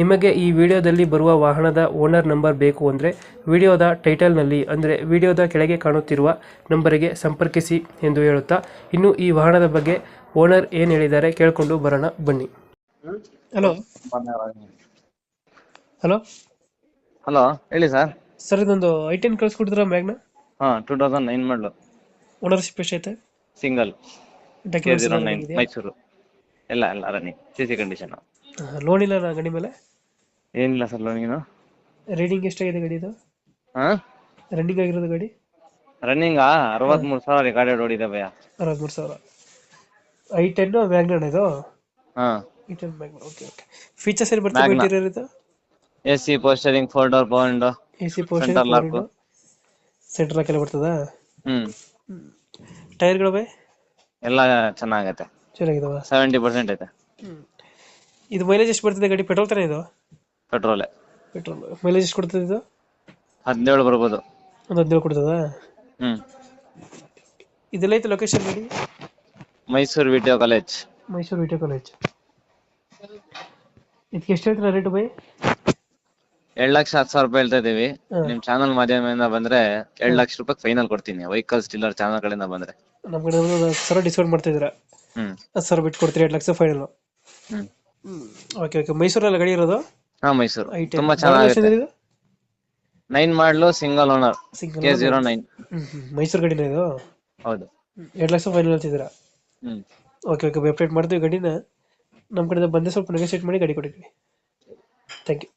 ನಿಮಗೆ ಈ ವಿಡಿಯೋದಲ್ಲಿ ಬರುವ ವಾಹನದ ಓನರ್ ನಂಬರ್ ಬೇಕು ಅಂದರೆ ವಿಡಿಯೋದ ಟೈಟಲ್ನಲ್ಲಿ ಅಂದರೆ ವಿಡಿಯೋದ ಕೆಳಗೆ ಕಾಣುತ್ತಿರುವ ನಂಬರಿಗೆ ಸಂಪರ್ಕಿಸಿ ಎಂದು ಹೇಳುತ್ತಾ ಇನ್ನು ಈ ವಾಹನದ ಬಗ್ಗೆ ಓನರ್ ಏನು ಹೇಳಿದ್ದಾರೆ ಕೇಳಿಕೊಂಡು ಬರೋಣ ಬನ್ನಿ. ಹಲೋ. ಹಲೋ. ಹಲೋ ಹೇಳಿ ಸರ್. ಸರ್ ಇದೊಂದು ಐ ಟೆನ್ ಕಳಿಸ್ಕೊಟ್ಟಿದ್ರ ಮ್ಯಾಗ್ನ? ಹಾ two thousand nine model. Ownership ಎಷ್ಟೈತೆ ಸಿಂಗಲ್. ಡಾಕ್ಯುಮೆಂಟ್ಸ್ ಮೈಸೂರು. ಎಲ್ಲ ಎಲ್ಲ running C C condition loan ಇಲ್ಲ ಗಡಿ ಮೇಲೆ? ಏನಿಲ್ಲ ಸರ್ ಲೋನಿನು ರೀಡಿಂಗ್ ಎಷ್ಟಾಗಿದೆ ಗಡಿ ಇದು? ಹಾ? ರನ್ನಿಂಗ್ ಆಗಿರೋದು ಗಾಡಿ? ರನ್ನಿಂಗಾ ಅರವತ್ಮೂರು ಸಾವಿರ ಗಾಡಿ ಓಡಿದೆ ಭಯ ಅರವತ್ಮೂರು ಸಾವಿರ. ಐ ಟೆನ್ ಮ್ಯಾಗ್ನ ಇದು? ಹಾ. I ten okay okay features ಏನು ಬರ್ತದೆ Magna. ಇಂಟೀರಿಯರ್ ಇದು A C ಪೋಸ್ಟರಿಂಗ್ four door power AC A C post Center lock. Centre lock ಎಲ್ಲ ಬರ್ತದ? ಹ್ಮ್. ಟೈರ್ಗಳು ಬೈ ಎಲ್ಲ ಚೆನ್ನಾಗೈತೆ. ಚೆನ್ನಾಗಿದಾವ? ಸೆವೆಂಟಿ ಪರ್ಸೆಂಟ್ ಐತೆ. ಇದು ಮೈಲೇಜ್ ಎಷ್ಟು ಬರ್ತದೆ ಗಾಡಿ? ಪೆಟ್ರೋಲ್ ತರ ಇದು? ಪೆಟ್ರೋಲ್. ಪೆಟ್ರೋಲ್ ಮೈಲೇಜ್ ಎಷ್ಟು ಕೊಡ್ತದೆ ಇದು? ಹದಿನೇಳು ಬರ್ಬೋದು. ಒಂದು ಹದಿನೇಳು ಕೊಡ್ತದ? ಹ್ಮ್. ಇದೆಲ್ಲ ಐತೆ ಲೊಕೇಶನ್ ಗಾಡಿ? Mysuru video college. Mysuru video college. ಇದಕ್ಕೆ ಎಷ್ಟು ಹೇಳ್ತೀರಾ ರೇಟ್ ಬೈ? ಎರಡ್ ಲಕ್ಷ ಹತ್ತು ಸಾವಿರ ರೂಪಾಯಿ ಹೇಳ್ತಾ ಇದೀವಿ. ನಿಮ್ಮ ನಿಮ್ ಚಾನಲ್ ಮಾಧ್ಯಮದಿಂದ ಬಂದ್ರೆ ಎರಡ್ ಲಕ್ಷ ರೂಪಾಯಿ ಫೈನಲ್ ಕೊಡ್ತೀನಿ. ವೆಹಿಕಲ್ಸ್ ಡೀಲರ್ ಚಾನಲ್ ಕಡೆಯಿಂದ ಬಂದ್ರೆ. ನಮ್ಮ ಕಡೆ ಒಂದು ಹತ್ತು ಸಾವಿರ ಡಿಸ್ಕೌಂಟ್ ಮಾಡ್ತಾ ಇದ್ದೀರಾ? ಹ್ಮ್. ಹತ್ತು ಸಾವಿರ ಬಿಟ್ಟು ಕೊಡ್ತೀರಿ? ಎರಡು lakh final hmm. Okay okay ಮೈಸೂರಲ್ಲಿ ಗಾಡಿ ಇರೋದು? ಹಾ ಮೈಸೂರು. ತುಂಬಾ ಚೆನ್ನಾಗಿದೆ ಇದು? Nine model single owner single K zero nine hmm hmm. Mysuru ಗಾಡಿನ ಇದು? ಹೌದು. ಎರಡು ಲಕ್ಷ ಫೈನಲ್ ಹೇಳ್ತಿದ್ದೀರಾ? ಹ್ಮ್. ಓಕೆ ಓಕೆ ಅಪ್ಡೇಟ್ ಮಾಡ್ತೀವಿ ಗಡಿನ. ನಮ್ಮ ಕಡೆಯಿಂದ ಬಂದೆ ಸ್ವಲ್ಪ ನೆಗೋಸಿಯೇಟ್ ಮಾಡಿ ಗಡಿ ಕೊಡಿರಿ ಥ್ಯಾಂಕ್ ಯು